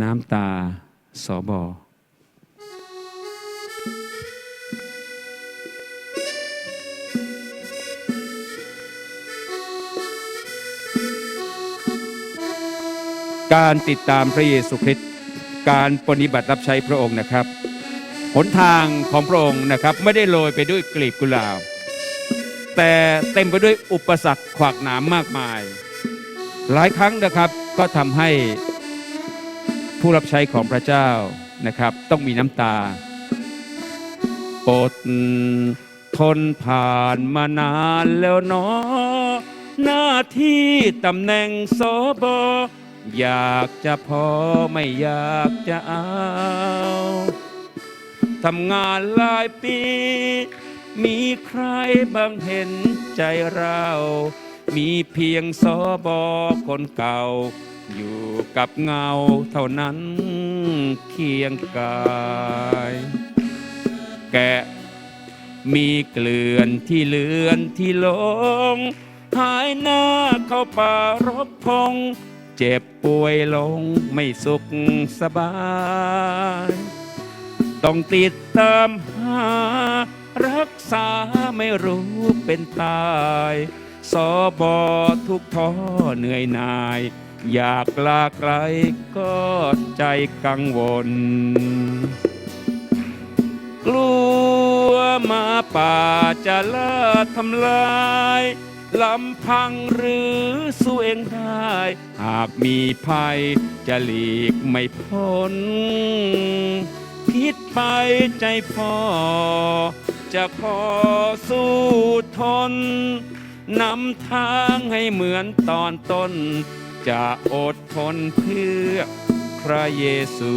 น้ำตาสอบอการติดตามพระเยซูคริสต์การปฏิบัติรับใช้พระองค์นะครับ หนทางของพระองค์นะครับ ไม่ได้โรยไปด้วยกลีบกุหลาบแต่เต็มไปด้วยอุปสรรคขวากหนามมากมาย หลายครั้งนะครับก็ทำให้ ผู้รับใช้ของพระเจ้านะครับ ต้องมีน้ำตาอดทนผ่านมานานแล้วเนาะหน้าที่ตำแหน่งสบอยากจะพอไม่อยากจะเอาทำงานหลายปี มีใครบ้างเห็นใจเรา มีเพียงสบคนเก่า อยู่กับเงาเท่านั้นเคียงกาย แกะมีเกลื่อนที่เลือนที่หลง หายหน้าเข้าป่ารบพง เจ็บป่วยลงไม่สุขสบาย ต้องติดตามหา รักษาไม่รู้เป็นตาย สอบอทุกท้อเหนื่อยหน่าย อยากลาไกลก็ใจกังวล กลัวมาป่าจะล่าทำลายลำพังหรือสู้เองได้ หากมีภัยจะหลีกไม่พ้น คิดไปใจพอ จะขอสู้ทนนำทางให้เหมือนตอนต้น จะอดทนเพื่อพระเยซู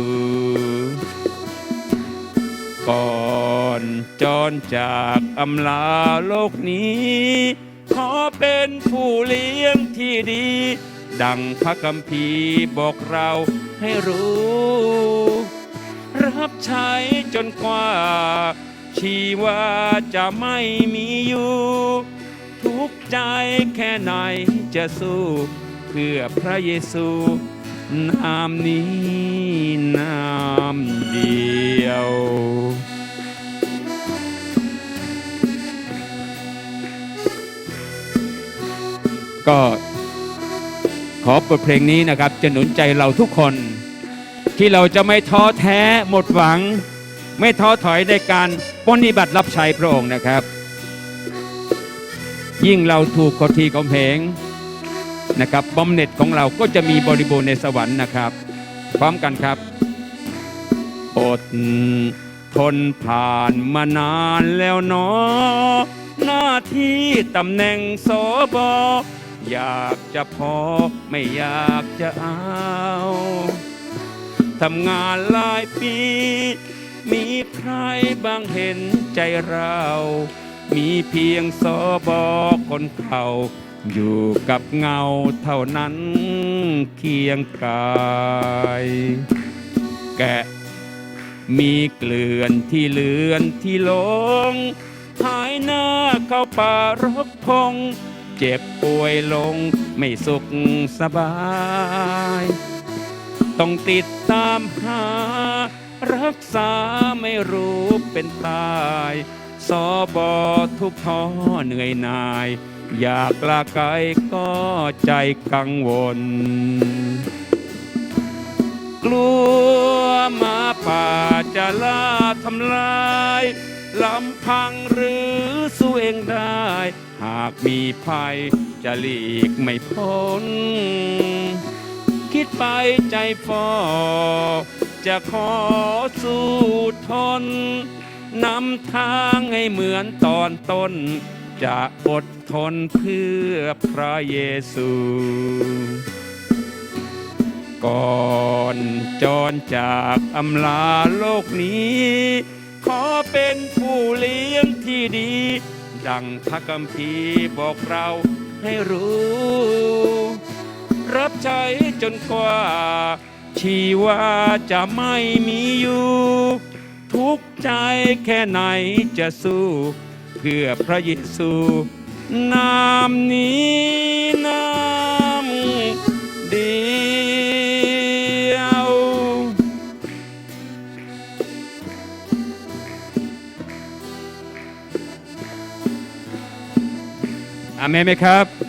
ก่อนจรจากอำลาโลกนี้ ขอเป็นผู้เลี้ยงที่ดี ดังพระคัมภีร์บอกเราให้รู้ รับใช้จนกว่า ชีวาจะไม่มีอยู่ ทุกใจแค่ไหนจะสู้ พื่อพระเยซูนามนี้นามเดียว ก็ขอบทเพลงนี้นะครับ จะหนุนใจเราทุกคน ที่เราจะไม่ท้อแท้หมดหวัง ไม่ท้อถอยในการปฏิบัติรับใช้พระองค์นะครับ ยิ่งเราถูกกดทีกำเพง นะครับบำเหน็จของเราก็จะมีบริบูรณ์ในสวรรค์นะครับ พร้อมกันครับ อดทนผ่านมานานแล้วเนาะหน้าที่ตำแหน่งสบอยากจะพอไม่อยากจะเอาทำงานหลายปี มีใครบ้างเห็นใจเรา มีเพียงสบอคนเก่า อยู่กับเงาเท่านั้นเคียงกาย แกะมีเกลื่อนที่เลือนที่หลง หายหน้าเข้าป่ารกพง เจ็บป่วยลงไม่สุขสบาย ต้องติดตามหา รักษาไม่รู้เป็นตาย สอบอทุกท้อเหนื่อยนาย อยากลาไกลก็ใจกังวล กลัวมาป่าจะล่าทำลายลำพังหรือสู้เองได้ หากมีภัยจะหลีกไม่พ้น คิดไปใจฟอจะขอสู้ทนนำทางให้เหมือนตอนต้น จะอดทนเพื่อพระเยซู ก่อนจรจากอำลาโลกนี้ ขอเป็นผู้เลี้ยงที่ดี ดังพระคัมภีบอกเราให้รู้ รับใช้จนกว่า ชีวาจะไม่มีอยู่ ทุกใจแค่ไหนจะสู้ เพื่อพระเยซูนามนี้นามเดียวอเมนไหมครับ